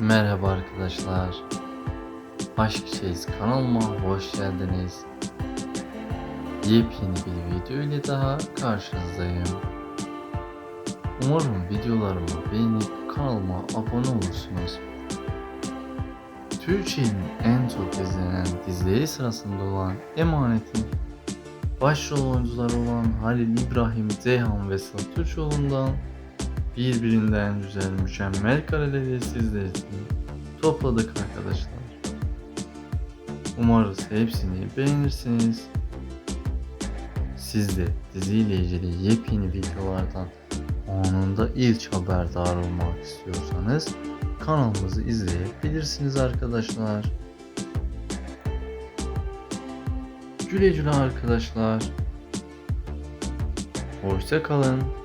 Merhaba arkadaşlar. Aşk Çeyiz kanalıma hoş geldiniz. Yepyeni bir video ile daha karşınızdayım. Umarım videolarımı beğenip kanalıma abone olursunuz. Türkiye'nin en çok izlenen dizileri sırasında olan Emanet'in başrol oyuncuları olan Halil İbrahim, Ceyhan ve Sıla birbirinden güzel mükemmel kareleri sizler için topladık arkadaşlar. Umarız hepsini beğenirsiniz. Siz de diziyle ilgili yepyeni videolardan anında ilk haberdar olmak istiyorsanız kanalımızı izleyebilirsiniz arkadaşlar. Güle güle arkadaşlar. Hoşça kalın.